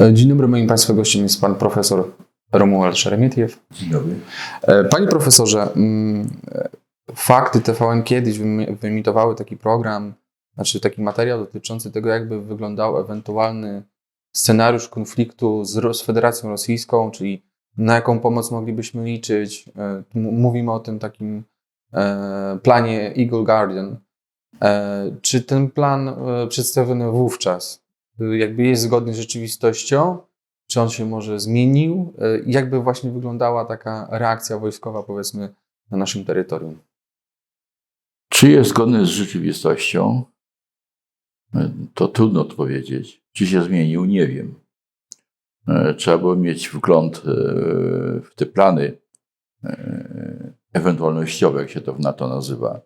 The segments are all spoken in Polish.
E, Dzień dobry, moim Państwa gościem jest Pan Profesor Romuald Szeremietiew. Dzień dobry. E, Panie Profesorze, mm, e, Fakty TVN kiedyś wyemitowały taki program, znaczy taki materiał dotyczący tego, jakby wyglądał ewentualny scenariusz konfliktu z, Federacją Rosyjską, czyli na jaką pomoc moglibyśmy liczyć. Mówimy o tym takim planie Eagle Guardian. Czy ten plan przedstawiony wówczas jakby jest zgodny z rzeczywistością? Czy on się może zmienił? I Jakby właśnie wyglądała taka reakcja wojskowa, powiedzmy, na naszym terytorium? Czy jest zgodny z rzeczywistością? E, To trudno odpowiedzieć. Czy się zmienił? Nie wiem. Trzeba było mieć wgląd w te plany ewentualnościowe, jak się to w NATO nazywa,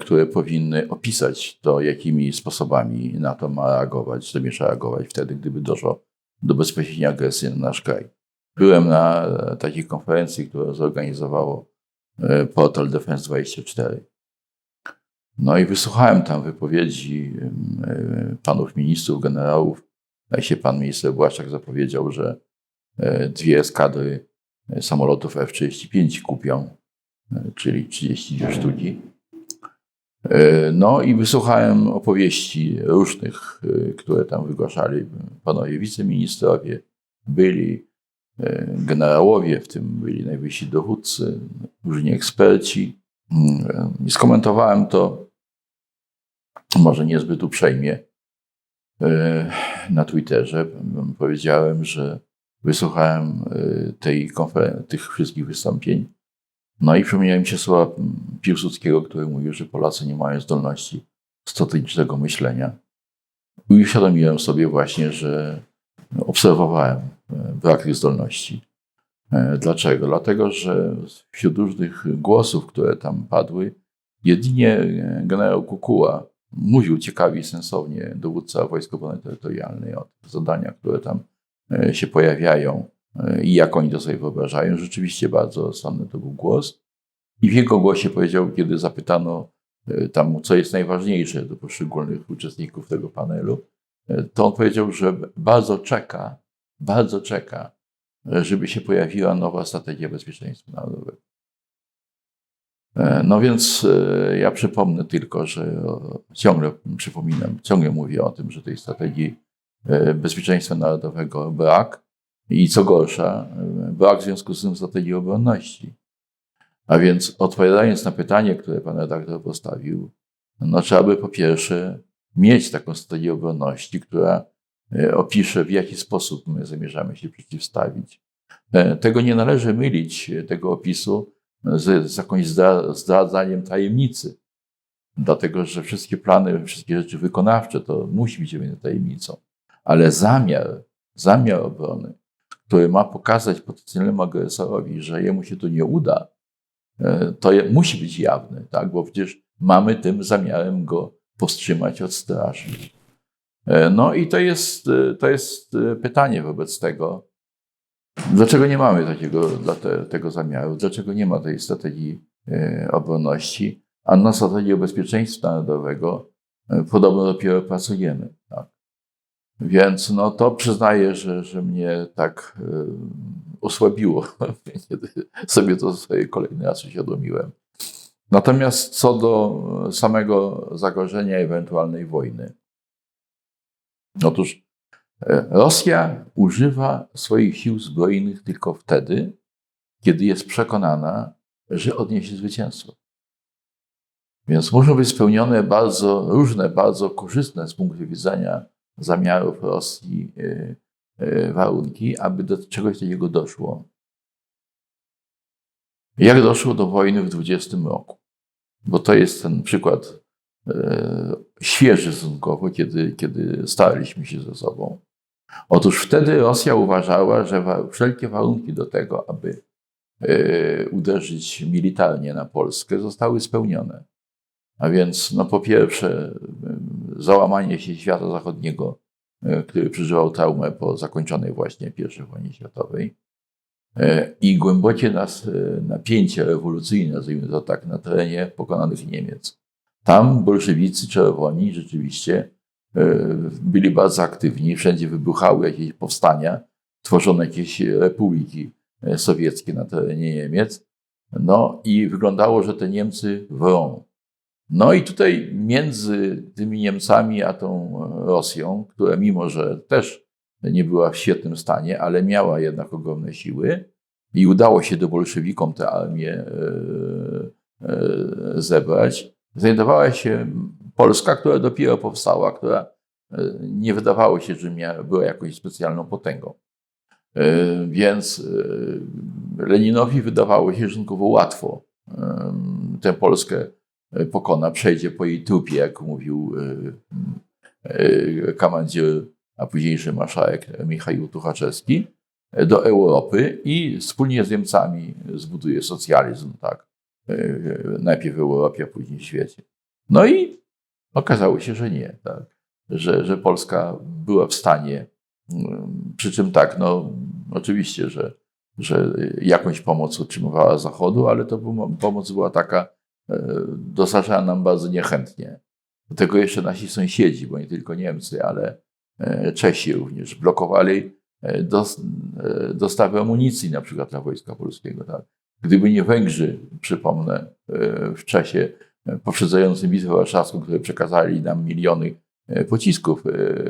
które powinny opisać to, jakimi sposobami NATO ma reagować, zamierza reagować wtedy, gdyby doszło do bezpośredniej agresji na nasz kraj. Byłem na e, takiej konferencji, którą zorganizowało e, portal Defense 24. No i wysłuchałem tam wypowiedzi e, panów ministrów, generałów. Jak się pan minister Błaszczak zapowiedział, że e, dwie eskadry e, samolotów F-35 kupią, e, czyli 32 sztuki. E, No i wysłuchałem opowieści różnych, e, które tam wygłaszali panowie wiceministrowie, byli e, generałowie, w tym byli najwyżsi dowódcy, różni eksperci. I skomentowałem to może niezbyt uprzejmie na Twitterze. Powiedziałem, że wysłuchałem tej konfer- tych wszystkich wystąpień. No i przypomniałem się słowa Piłsudskiego, który mówił, że Polacy nie mają zdolności strategicznego myślenia. I uświadomiłem sobie właśnie, że obserwowałem e, brak tych zdolności. E, Dlaczego? Dlatego, że wśród różnych głosów, które tam padły, jedynie e, generał Kukuła mówił ciekawie i sensownie, dowódca Wojsk Obrony Terytorialnej, o zadaniach, które tam się pojawiają i jak oni to sobie wyobrażają. Rzeczywiście bardzo rozsądny to był głos. I w jego głosie powiedział, kiedy zapytano e, tam, co jest najważniejsze do poszczególnych uczestników tego panelu, e, to on powiedział, że bardzo czeka, bardzo czeka, żeby się pojawiła nowa strategia bezpieczeństwa narodowego. E, No więc ja przypomnę tylko, że ciągle przypominam, ciągle mówię o tym, że tej strategii bezpieczeństwa narodowego brak i co gorsza, brak w związku z tym strategii obronności. A więc odpowiadając na pytanie, które pan redaktor postawił, no trzeba by po pierwsze mieć taką strategię obronności, która e, opisze w jaki sposób my zamierzamy się przeciwstawić. E, Tego nie należy mylić, e, tego opisu, z, z jakimś zdra- zdradzaniem tajemnicy. Dlatego, że wszystkie plany, wszystkie rzeczy wykonawcze to musi być tajemnicą. Ale zamiar, zamiar obrony, który ma pokazać potencjalnemu agresorowi, że jemu się to nie uda, e, to musi być jawny, tak? bo przecież mamy tym zamiarem go powstrzymać, odstraszyć. E, No i to jest, e, to jest pytanie wobec tego, Dlaczego nie mamy takiego, te, tego zamiaru? Dlaczego nie ma tej strategii obronności? A na strategię bezpieczeństwa narodowego podobno dopiero pracujemy. Tak? Więc no, to przyznaję, że, że mnie tak e, osłabiło, kiedy sobie to sobie kolejny raz uświadomiłem. Natomiast co do samego zagrożenia ewentualnej wojny. Otóż E, Rosja używa swoich sił zbrojnych tylko wtedy, kiedy jest przekonana, że odniesie zwycięstwo. Więc muszą być spełnione bardzo różne, bardzo korzystne z punktu widzenia zamiarów Rosji e, e, warunki, aby do czegoś takiego doszło. Jak doszło do wojny w 20 roku? Bo to jest ten przykład e, świeży stosunkowo, kiedy, kiedy staraliśmy się ze sobą. Otóż wtedy Rosja uważała, że wszelkie warunki do tego, aby uderzyć militarnie na Polskę, zostały spełnione. A więc, no po pierwsze, załamanie się świata zachodniego, e, który przeżywał traumę po zakończonej właśnie I wojnie światowej e, i głębokie nas, e, napięcie rewolucyjne, nazwijmy to tak, na terenie pokonanych Niemiec. Tam bolszewicy czerwoni rzeczywiście byli bardzo aktywni, wszędzie wybuchały jakieś powstania, tworzono jakieś republiki sowieckie na terenie Niemiec. No i wyglądało, że te Niemcy wrą. No i tutaj między tymi Niemcami a tą Rosją, która mimo, że też nie była w świetnym stanie, ale miała jednak ogromne siły i udało się do bolszewikom tę armię e, e, zebrać, znajdowała się Polska, która dopiero powstała, która e, nie wydawało się, że była jakąś specjalną potęgą. Więc Leninowi wydawało się stosunkowo łatwo tę Polskę pokona, przejdzie po jej trupie, jak mówił komandzier, a późniejszy marszałek Michał Tuchaczewski, do Europy i wspólnie z Niemcami zbuduje socjalizm, tak. Najpierw w Europie, a później w świecie. No i okazało się, że nie, tak. Że, że Polska była w stanie, przy czym tak, no oczywiście, że, że jakąś pomoc otrzymywała Zachodu, ale to pomoc była taka, dostarczana nam bardzo niechętnie. Do tego jeszcze nasi sąsiedzi, bo nie tylko Niemcy, ale Czesi również blokowali dostawy amunicji na przykład dla Wojska Polskiego. Tak? Gdyby nie Węgrzy, przypomnę, w czasie poprzedzającym bitwę warszawską, które przekazali nam miliony pocisków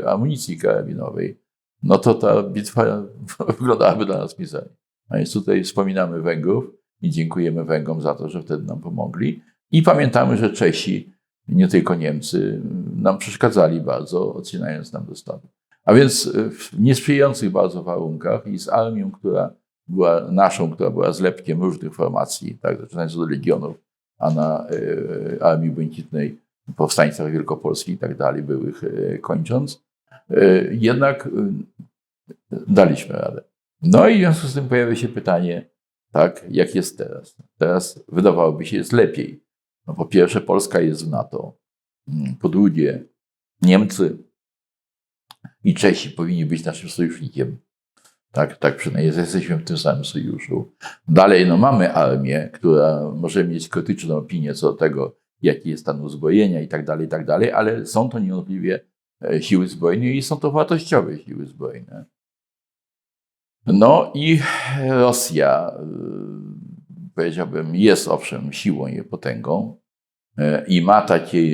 amunicji karabinowej, no to ta bitwa wyglądałaby dla nas mizernie. A więc tutaj wspominamy Węgrów i dziękujemy Węgrom za to, że wtedy nam pomogli. I pamiętamy, że Czesi, nie tylko Niemcy, nam przeszkadzali bardzo, odcinając nam dostawy. A więc w niesprzyjających bardzo warunkach i z armią, która była naszą, która była zlepkiem różnych formacji, tak, zaczynając od legionów, a na y, Armii Błękitnej, powstańcach wielkopolskich i tak dalej, byłych y, kończąc, jednak daliśmy radę. No i w związku z tym pojawia się pytanie, tak, jak jest teraz? Teraz wydawałoby się, jest lepiej. No po pierwsze, Polska jest w NATO. Mm, po drugie, Niemcy i Czesi powinni być naszym sojusznikiem. Tak, tak przynajmniej jesteśmy w tym samym sojuszu. Dalej no, mamy armię, która może mieć krytyczną opinię co do tego, jaki jest stan uzbrojenia i tak dalej, i tak dalej, ale są to niewątpliwie e, siły zbrojne i są to wartościowe siły zbrojne. No i Rosja, e, powiedziałbym, jest owszem siłą i potęgą e, i ma taki,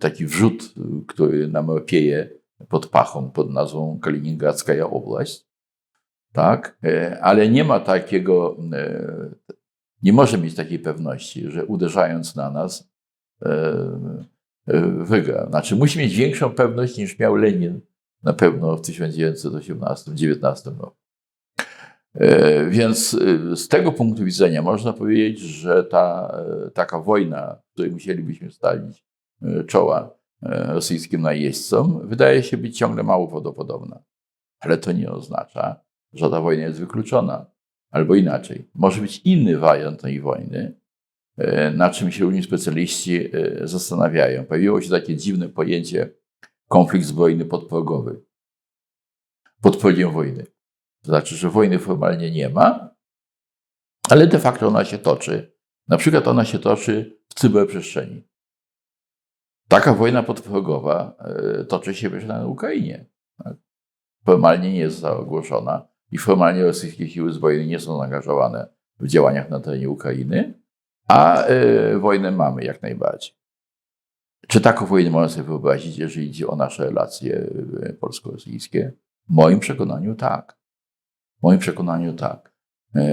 taki wrzut, który nam opieje pod pachą pod nazwą Kaliningradzka Oblaść. Tak? E, ale nie ma takiego, nie może mieć takiej pewności, że uderzając na nas wygra. Znaczy musi mieć większą pewność niż miał Lenin na pewno w 1918-19 roku. Więc z tego punktu widzenia można powiedzieć, że ta taka wojna, w której musielibyśmy stawić czoła, E, rosyjskim najeźdźcom, wydaje się być ciągle mało prawdopodobna. Ale to nie oznacza, że ta wojna jest wykluczona. Albo inaczej, może być inny wariant tej wojny, e, na czym się różni specjaliści e, zastanawiają. Pojawiło się takie dziwne pojęcie konflikt zbrojny podprogowy. Podprogiem wojny. To znaczy, że wojny formalnie nie ma, ale de facto ona się toczy. Na przykład ona się toczy w cyberprzestrzeni. Taka wojna podprogowa e, toczy się na Ukrainie. Formalnie nie jest ogłoszona i formalnie rosyjskie siły zbrojne nie są zaangażowane w działaniach na terenie Ukrainy, a e, wojnę mamy jak najbardziej. Czy taką wojnę można sobie wyobrazić, jeżeli idzie o nasze relacje e, polsko-rosyjskie? W moim przekonaniu tak. W moim przekonaniu tak.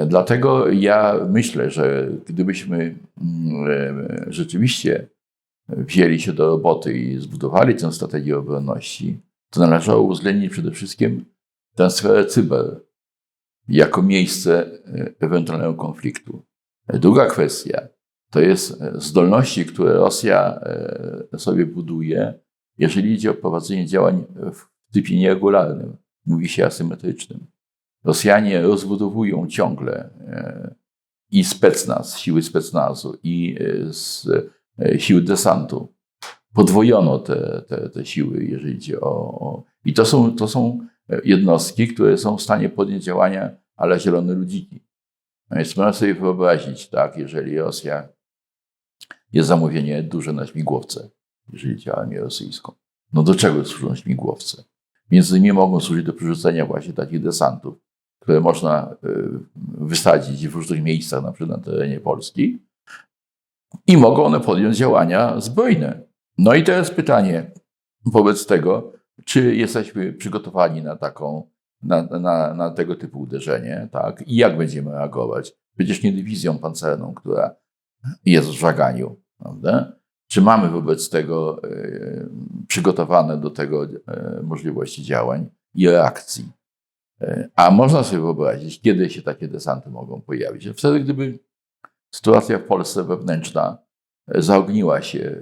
Dlatego ja myślę, że gdybyśmy mm, rzeczywiście wzięli się do roboty i zbudowali tę strategię obronności, to należało uwzględnić przede wszystkim tę sferę cyber jako miejsce e, ewentualnego konfliktu. Druga kwestia to jest e, zdolności, które Rosja e, sobie buduje, jeżeli idzie o prowadzenie działań w typie nieregularnym, mówi się asymetrycznym. Rosjanie rozbudowują ciągle i specnaz, siły specnazu, i E, sił desantu. Podwojono te, te, te siły, jeżeli idzie o, o. I to są, to są jednostki, które są w stanie podjąć działania ale zielone ludziki. No więc można sobie wyobrazić, tak, jeżeli Rosja jest zamówienie duże na śmigłowce, jeżeli chodzi o armię rosyjską. No do czego służą śmigłowce? Między innymi mogą służyć do przerzucenia właśnie takich desantów, które można y, wysadzić w różnych miejscach, na przykład na terenie Polski i mogą one podjąć działania zbrojne. No i teraz pytanie wobec tego, czy jesteśmy przygotowani na taką, na, na, na tego typu uderzenie, tak? I jak będziemy reagować? Przecież nie dywizją pancerną, która jest w żaganiu, prawda? Czy mamy wobec tego e, przygotowane do tego e, możliwości działań i reakcji? A można sobie wyobrazić, kiedy się takie desanty mogą pojawić. Wtedy, gdyby sytuacja w Polsce wewnętrzna e, zaogniła się, e,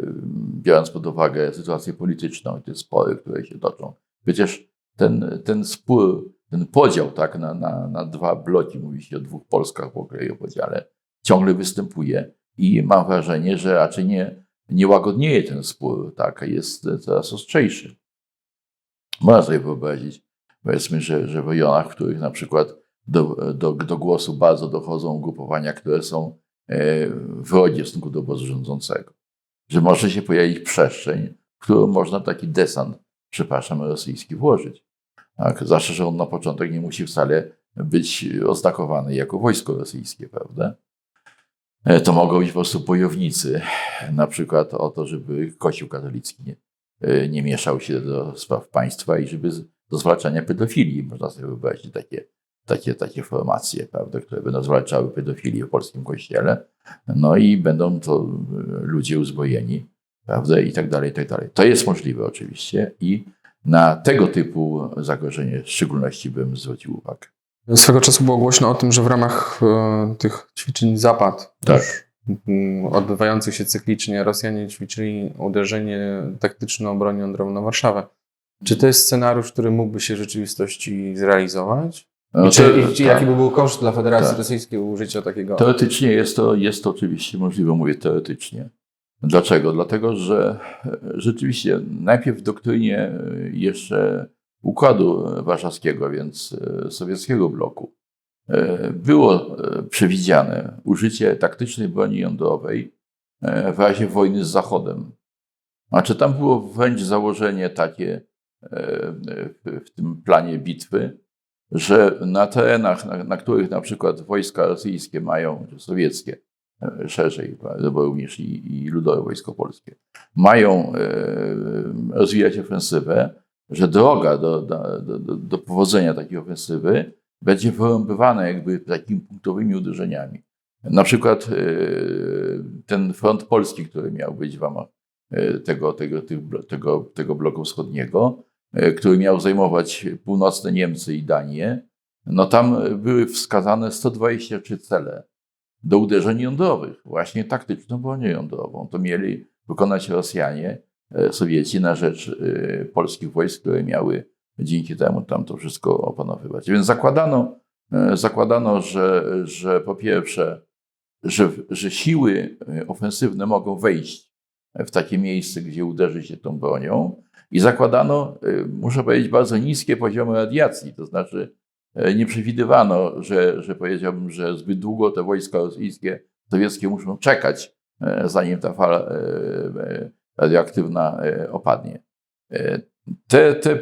biorąc pod uwagę sytuację polityczną i te spory, które się toczą. Przecież ten, ten spór, ten podział tak, na, na, na dwa bloki, mówi się o dwóch Polskach w ogóle i o podziale, ciągle występuje i mam wrażenie, że raczej nie, nie łagodnieje ten spór, tak, jest coraz ostrzejszy. Można sobie wyobrazić, powiedzmy, że, że w rejonach, w których na przykład do, do, do głosu bardzo dochodzą ugrupowania, które są e, wrogie w stosunku do obozu rządzącego. Że może się pojawić przestrzeń, w którą można taki desant, przepraszam, rosyjski włożyć. Tak? Zawsze, że on na początek nie musi wcale być oznakowany jako wojsko rosyjskie, prawda? E, To mogą być po prostu bojownicy, na przykład o to, żeby Kościół katolicki nie, e, nie mieszał się do spraw państwa i żeby do zwalczania pedofilii. Można sobie wyobrazić takie, takie, takie formacje, prawda, które będą zwalczały pedofilię w polskim kościele. No i będą to e, ludzie uzbrojeni, prawda, i tak dalej, i tak dalej. To jest możliwe oczywiście i na tego typu zagrożenie w szczególności bym zwrócił uwagę. Swego czasu było głośno o tym, że w ramach e, tych ćwiczeń Zapad, Tak. m, odbywających się cyklicznie, Rosjanie ćwiczyli uderzenie taktyczną bronią jądrową na Warszawę. Czy to jest scenariusz, który mógłby się w rzeczywistości zrealizować? No I czy, to- i, czy tak. jaki by był koszt dla Federacji Tak. Rosyjskiej użycia takiego? Teoretycznie jest to, jest to oczywiście możliwe, mówię teoretycznie. Dlaczego? Dlatego, że e, rzeczywiście najpierw w doktrynie e, jeszcze Układu Warszawskiego, więc e, sowieckiego bloku, e, było e, przewidziane użycie taktycznej broni jądrowej e, w razie wojny z Zachodem. Znaczy tam było wręcz założenie takie e, w, tym planie bitwy, że na terenach, na, na których na przykład wojska rosyjskie mają, czy sowieckie e, szerzej, bo również i, i ludowe wojsko polskie, mają e, rozwijać ofensywę, że droga do, do, do, do- powodzenia takiej ofensywy będzie wyrąbywana jakby takimi punktowymi uderzeniami. Na przykład e, ten front polski, który miał być w ramach tego, tego, tego, tego bloku wschodniego, który miał zajmować północne Niemcy i Danię, no tam były wskazane 123 cele do uderzeń jądrowych, właśnie taktyczną bronią jądrową. To mieli wykonać Rosjanie, e, Sowieci na rzecz e, polskich wojsk, które miały dzięki temu tam to wszystko opanowywać. Więc zakładano, e, zakładano że, że po pierwsze, że, że siły e, ofensywne mogą wejść w takie miejsce, gdzie uderzy się tą bronią, i zakładano, y, muszę powiedzieć, bardzo niskie poziomy radiacji. To znaczy, y, nie przewidywano, że, że powiedziałbym, że zbyt długo te wojska rosyjskie, sowieckie muszą czekać, y, zanim ta fala y, radioaktywna opadnie. Te, te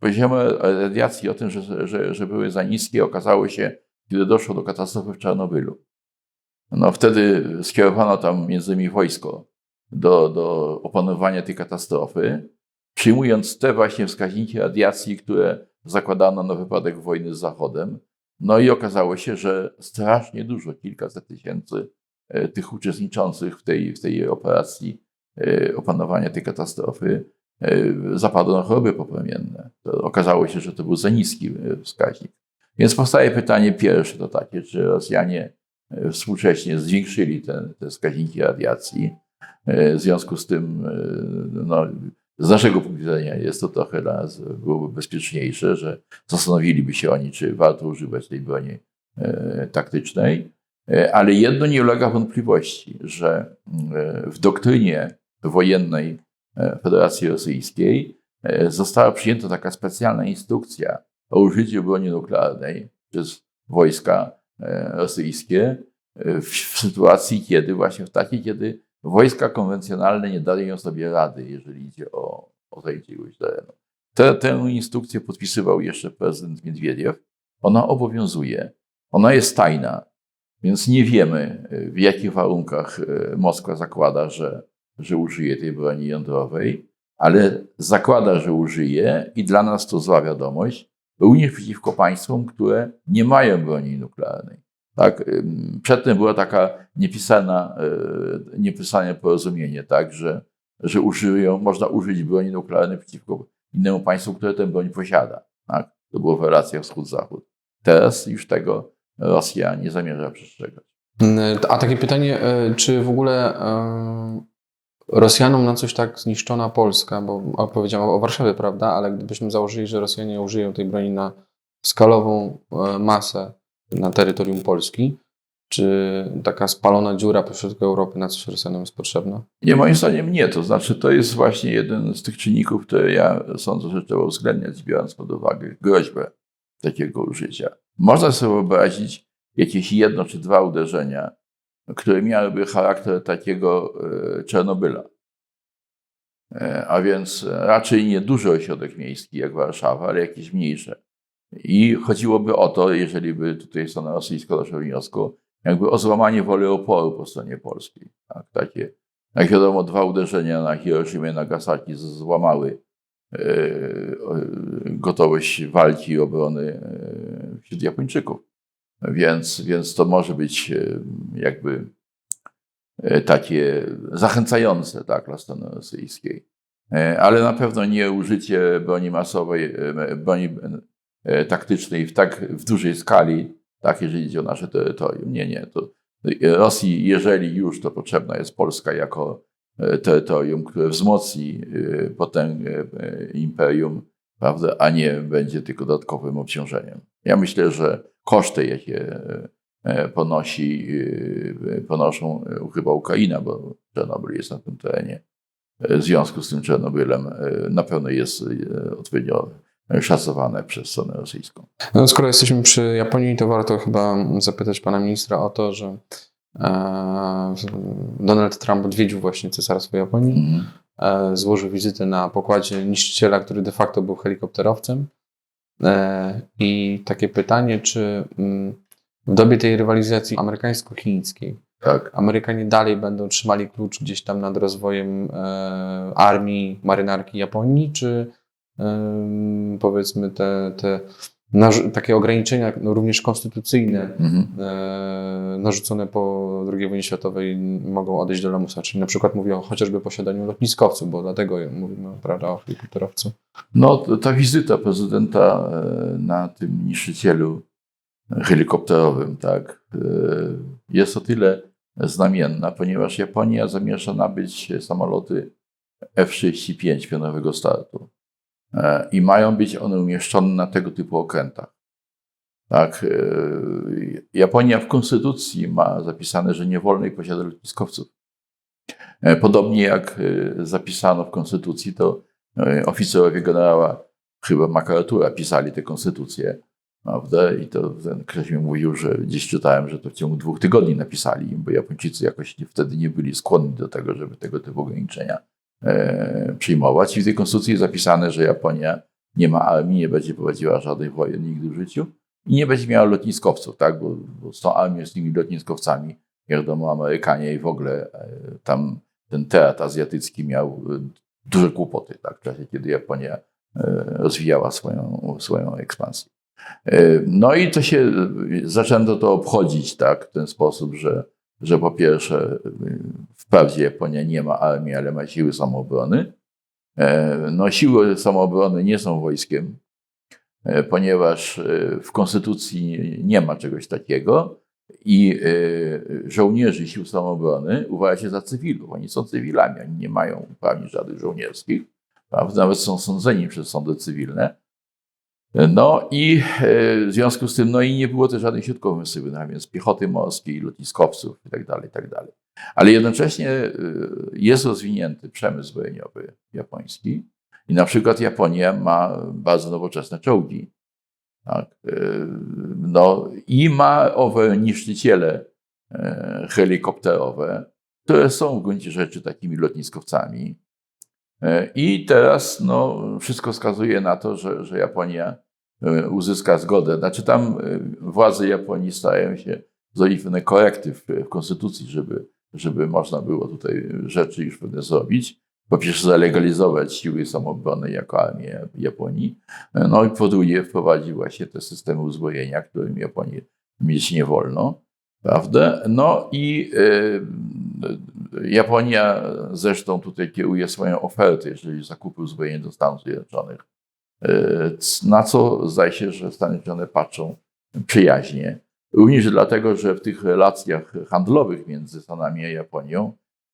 poziomy radiacji o tym, że, że, że były za niskie, okazało się, kiedy doszło do katastrofy w Czarnobylu. No wtedy skierowano tam między innymi wojsko do, do opanowania tej katastrofy, przyjmując te właśnie wskaźniki radiacji, które zakładano na wypadek wojny z Zachodem. No i okazało się, że strasznie dużo, kilkaset tysięcy e, tych uczestniczących w tej, w tej operacji e, opanowania tej katastrofy e, zapadło na choroby poplemienne. Okazało się, że to był za niski wskaźnik. Więc powstaje pytanie pierwsze to takie, czy Rosjanie współcześnie zwiększyli te, te wskaźniki radiacji. W związku z tym, no, z naszego punktu widzenia jest to trochę dla nas byłoby bezpieczniejsze, że zastanowiliby się oni, czy warto używać tej broni e, taktycznej. E, Ale jedno nie ulega wątpliwości, że e, w doktrynie wojennej e, Federacji Rosyjskiej e, została przyjęta taka specjalna instrukcja o użyciu broni nuklearnej przez wojska e, rosyjskie w sytuacji, kiedy właśnie w takiej, kiedy wojska konwencjonalne nie dają sobie rady, jeżeli idzie o, o zajęcie ilość terenu. Tę, tę instrukcję podpisywał jeszcze prezydent Miedwiediew. Ona obowiązuje. Ona jest tajna, więc nie wiemy, y, w jakich warunkach y, Moskwa zakłada, że, że użyje tej broni jądrowej, ale zakłada, że użyje i dla nas to zła wiadomość, również przeciwko państwom, które nie mają broni nuklearnej. Tak? ym, Przedtem była taka niepisana, y, niepisane porozumienie, tak, że, że użyją, można użyć broni nuklearnej przeciwko innemu państwu, które tę broń posiada. Tak? To było w relacjach wschód-zachód. Teraz już tego Rosja nie zamierza przestrzegać. Mm, A takie pytanie, czy w ogóle Rosjanom na coś tak zniszczona Polska, bo opowiedziałem o Warszawie, prawda, ale gdybyśmy założyli, że Rosjanie użyją tej broni na skalową masę na terytorium Polski, czy taka spalona dziura pośrodku Europy na coś Rosjanom jest potrzebna? Nie, moim zdaniem nie. To znaczy, to jest właśnie jeden z tych czynników, które ja sądzę, że trzeba uwzględniać, biorąc pod uwagę groźbę takiego użycia. Można sobie wyobrazić jakieś jedno czy dwa uderzenia, które miałyby charakter takiego e, Czernobyla. E, A więc raczej nie duży ośrodek miejski jak Warszawa, ale jakieś mniejsze. I chodziłoby o to, jeżeli by tutaj strona rosyjska doszła wniosku, jakby o złamanie woli oporu po stronie polskiej. Tak, takie, jak wiadomo, dwa uderzenia na Hiroshima i Nagasaki złamały e, gotowość walki i obrony e, wśród Japończyków. Więc, więc to może być e, jakby takie zachęcające tak, dla strony rosyjskiej. Ale na pewno nie użycie broni masowej, broni taktycznej w tak w dużej skali, tak, jeżeli idzie o nasze terytorium. Nie, nie. To Rosji, jeżeli już, to potrzebna jest Polska jako e, terytorium, które wzmocni e, potęgę e, imperium, prawda, a nie będzie tylko dodatkowym obciążeniem. Ja myślę, że koszty, jakie e, ponosi, e, ponoszą e, chyba Ukraina, bo Czarnobyl jest na tym terenie, e, w związku z tym Czarnobylem e, na pewno jest e, odpowiednio szacowane przez stronę rosyjską. No, skoro jesteśmy przy Japonii, to warto chyba zapytać pana ministra o to, że e, Donald Trump odwiedził właśnie cesarstwo Japonii. E, złożył wizytę na pokładzie niszczyciela, który de facto był helikopterowcem. E, I takie pytanie, czy mm, w dobie tej rywalizacji amerykańsko-chińskiej Tak. Amerykanie dalej będą trzymali klucz gdzieś tam nad rozwojem armii, marynarki Japonii, czy powiedzmy te, te takie ograniczenia, no również konstytucyjne, Mhm. e, narzucone po II wojnie światowej mogą odejść do lamusa. Czyli na przykład mówię o chociażby posiadaniu lotniskowców, bo dlatego mówimy prawda, o helikopterowcu. No, ta wizyta prezydenta e, na tym niszczycielu helikopterowym, tak, e, jest o tyle znamienna, ponieważ Japonia zamierza nabyć samoloty F-35 pionowego startu. E, I mają być one umieszczone na tego typu okrętach. Tak, e, Japonia w konstytucji ma zapisane, że nie wolno jej posiadać lotniskowców. E, Podobnie jak zapisano w konstytucji, to oficerowie generała chyba MacArthur'a pisali tę konstytucję, prawda? I to ten ktoś mi mówił, że gdzieś czytałem, że to w ciągu dwóch tygodni napisali, bo Japończycy jakoś wtedy nie byli skłonni do tego, żeby tego typu ograniczenia przyjmować. I w tej konstytucji jest zapisane, że Japonia nie ma armii, nie będzie prowadziła żadnych wojen nigdy w życiu i nie będzie miała lotniskowców, tak? Bo, bo z tą armią, z tymi lotniskowcami, jak wiadomo, Amerykanie i w ogóle e, tam ten teatr azjatycki miał e, duże kłopoty, tak? W czasie, kiedy Japonia e, rozwijała swoją, swoją ekspansję. E, No i to się, zaczęto to obchodzić tak, w ten sposób, że, że po pierwsze, e, wprawdzie Japonia nie ma armii, ale ma siły samoobrony. E, No, siły samoobrony nie są wojskiem, e, ponieważ e, w konstytucji nie ma czegoś takiego i żołnierzy sił samoobrony uważa się za cywilów. Oni są cywilami, oni nie mają uprawnień żadnych żołnierskich, nawet są sądzeni przez sądy cywilne. No i e, w związku z tym, no i nie było też żadnych środków ofensywnych, a więc piechoty morskiej, lotniskowców itd., itd. Ale jednocześnie e, jest rozwinięty przemysł zbrojeniowy japoński i na przykład Japonia ma bardzo nowoczesne czołgi. Tak? e, No i ma owe niszczyciele helikopterowe, które są w gruncie rzeczy takimi lotniskowcami. I teraz no, wszystko wskazuje na to, że, że Japonia uzyska zgodę. Znaczy tam e, władze Japonii starają się pewne korekty w, konstytucji, żeby, żeby można było tutaj rzeczy już pewne zrobić. Po pierwsze zalegalizować siły samoobrony jako armię Japonii, no i po drugie wprowadzić właśnie te systemy uzbrojenia, którym Japonii mieć nie wolno. Prawda? No i y, Japonia zresztą tutaj kieruje swoją ofertę, jeżeli zakupy uzbrojenia do Stanów Zjednoczonych, na co zdaje się, że Stany Zjednoczone patrzą przyjaźnie. Również dlatego, że w tych relacjach handlowych między Stanami a Japonią,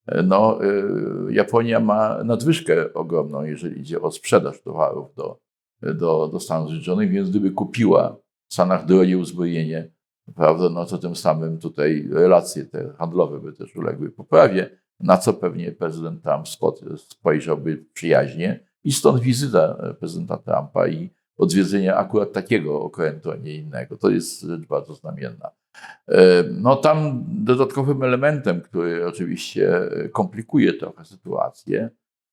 y, no, y, Japonia ma nadwyżkę ogromną, jeżeli idzie o sprzedaż towarów do, do, do Stanów Zjednoczonych, więc gdyby kupiła w Stanach drogie uzbrojenie, prawda, no to tym samym tutaj relacje te handlowe by też uległy poprawie, na co pewnie prezydent Trump spojrzałby przyjaźnie i stąd wizyta prezydenta Trumpa i odwiedzenie akurat takiego okrętu, a nie innego. To jest rzecz bardzo znamienna. E, No tam dodatkowym elementem, który oczywiście komplikuje trochę sytuację,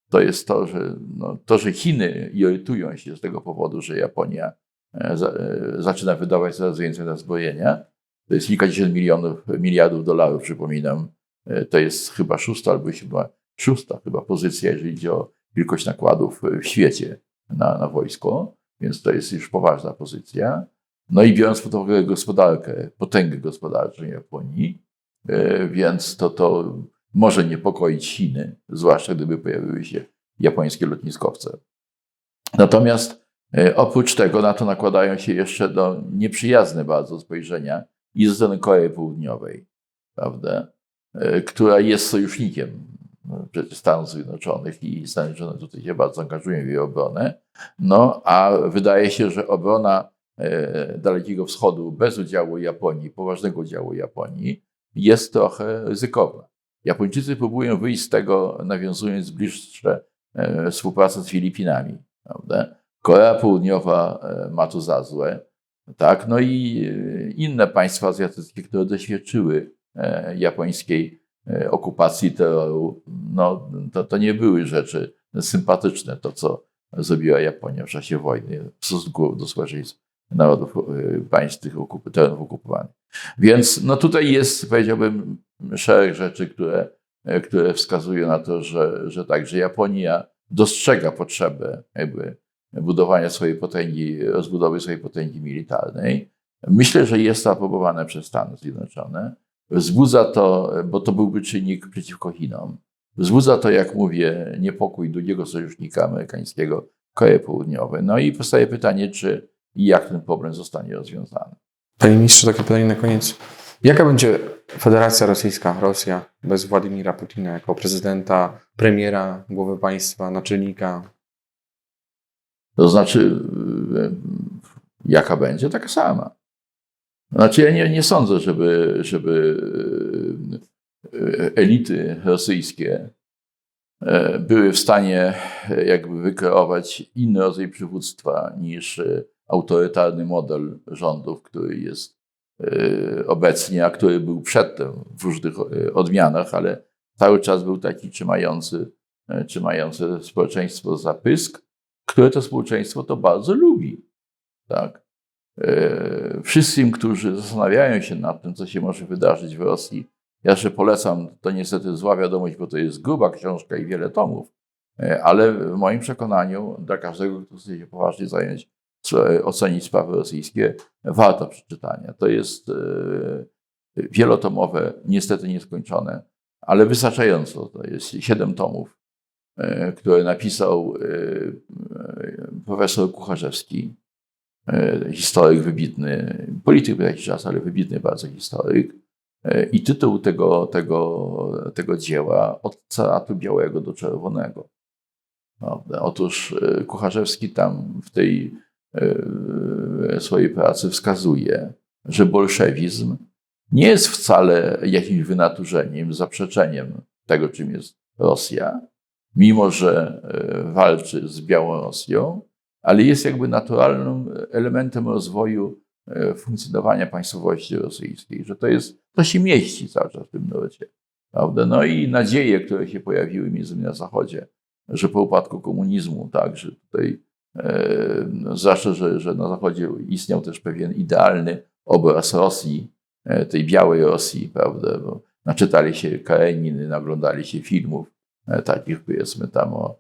to jest to, że, no, to, że Chiny irytują się z tego powodu, że Japonia e, za- e, zaczyna wydawać coraz więcej na zbrojenia. To jest kilkadziesiąt milionów, miliardów dolarów, przypominam. E, To jest chyba szósta albo siódma, szósta chyba pozycja, jeżeli chodzi o wielkość nakładów w świecie na, na wojsko, więc to jest już poważna pozycja. No i biorąc pod uwagę gospodarkę, potęgę gospodarczą Japonii, e, więc to, to może niepokoić Chiny, zwłaszcza gdyby pojawiły się japońskie lotniskowce. Natomiast e, oprócz tego na to nakładają się jeszcze do nieprzyjazne bardzo spojrzenia i ze strony Korei Południowej, prawda, która jest sojusznikiem no, przecież Stanów Zjednoczonych i Stany Zjednoczone tutaj się bardzo angażują w jej obronę, no a wydaje się, że obrona e, Dalekiego Wschodu bez udziału Japonii, poważnego udziału Japonii, jest trochę ryzykowna. Japończycy próbują wyjść z tego, nawiązując bliższe e, współpracę z Filipinami. Prawda? Korea Południowa e, ma to za złe. Tak? No i inne państwa azjatyckie, które doświadczyły japońskiej okupacji terroru, no, to, to nie były rzeczy sympatyczne, to co zrobiła Japonia w czasie wojny w stosunku do społeczeństw narodów e, państw tych okup- terenów okupowanych. Więc no tutaj jest, powiedziałbym, szereg rzeczy, które, e, które wskazują na to, że, że tak, że Japonia dostrzega potrzebę jakby budowania swojej potęgi, rozbudowy swojej potęgi militarnej. Myślę, że jest to aprobowane przez Stany Zjednoczone. Wzbudza to, bo to byłby czynnik przeciwko Chinom. Wzbudza to, jak mówię, niepokój drugiego sojusznika amerykańskiego, Korei Południowej. No i powstaje pytanie, czy i jak ten problem zostanie rozwiązany. Panie ministrze, takie pytanie na koniec. Jaka będzie Federacja Rosyjska, Rosja, bez Władimira Putina jako prezydenta, premiera, głowy państwa, naczelnika? To znaczy, e, jaka będzie, taka sama. Znaczy, ja nie, nie sądzę, żeby, żeby e, elity rosyjskie e, były w stanie e, jakby wykreować inny rodzaj przywództwa niż autorytarny model rządów, który jest obecnie, a który był przedtem w różnych odmianach, ale cały czas był taki trzymający, trzymający społeczeństwo za pysk, które to społeczeństwo to bardzo lubi. Tak? E, Wszystkim, którzy zastanawiają się nad tym, co się może wydarzyć w Rosji, ja jeszcze polecam, to niestety zła wiadomość, bo to jest gruba książka i wiele tomów, e, ale w moim przekonaniu dla każdego, kto chce się poważnie zająć, ocenić sprawy rosyjskie, warto przeczytania. To jest e, wielotomowe, niestety nieskończone, ale wystarczająco. To jest siedem tomów, które napisał profesor Kucharzewski, historyk wybitny, polityk był jakiś czas, ale wybitny bardzo historyk. E, I tytuł tego, tego, tego dzieła Od caratu białego do czerwonego. Otóż e, Kucharzewski tam w tej e, swojej pracy wskazuje, że bolszewizm nie jest wcale jakimś wynaturzeniem, zaprzeczeniem tego, czym jest Rosja, mimo że e, walczy z Białą Rosją, ale jest jakby naturalnym elementem rozwoju e, funkcjonowania państwowości rosyjskiej, że to jest, to się mieści cały czas w tym nurcie. Prawda? No i nadzieje, które się pojawiły między innymi na Zachodzie, że po upadku komunizmu, tak, że tutaj, e, zwłaszcza, że, że na Zachodzie istniał też pewien idealny obraz Rosji, e, tej białej Rosji, prawda, bo naczytali się Kareniny, naglądali się filmów e, takich, powiedzmy tam o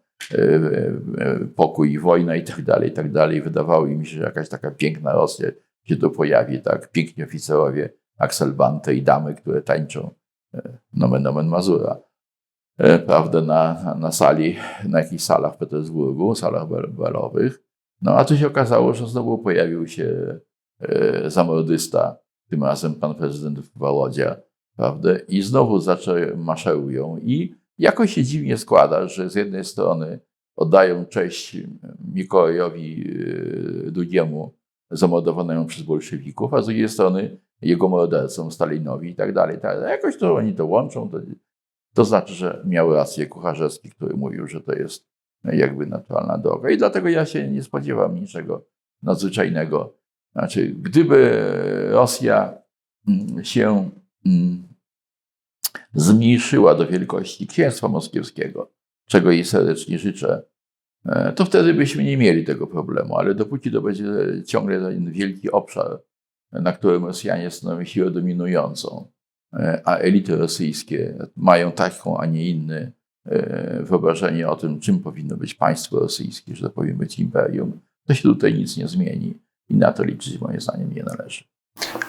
pokój i wojna i tak dalej, i tak dalej. Wydawało im się, że jakaś taka piękna Rosja się tu pojawi, tak, piękni oficerowie, akselbanty i damy, które tańczą, e, nomen omen Mazura, e, prawda, na, na- sali, na jakichś salach w Petersburgu, salach bal- balowych. No a tu się okazało, że znowu pojawił się e, zamordysta, tym razem pan prezydent Walodzia, prawda, i znowu zaczął, maszerują i jakoś się dziwnie składa, że z jednej strony oddają cześć Mikołajowi e, Dugiemu, zamordowanemu przez bolszewików, a z drugiej strony jego mordercom, Stalinowi i tak dalej. i tak dalej. Jakoś to oni to łączą. To, to znaczy, że miał rację Kucharzewski, który mówił, że to jest jakby naturalna droga. I dlatego ja się nie spodziewam niczego nadzwyczajnego. Znaczy, gdyby Rosja mm, się mm, zmniejszyła do wielkości księstwa moskiewskiego, czego jej serdecznie życzę, e, to wtedy byśmy nie mieli tego problemu. Ale dopóki to będzie ciągle ten wielki obszar, na którym Rosjanie stanowią siłę dominującą, e, a elity rosyjskie mają taką, a nie inny e, wyobrażenie o tym, czym powinno być państwo rosyjskie, że to powinno być imperium, to się tutaj nic nie zmieni i na to liczyć moim zdaniem nie należy.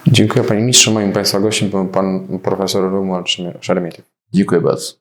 Dziękuję panie ministrze. Moim państwa gościem był pan profesor Romuald Szeremietyw. Dziękuję bardzo.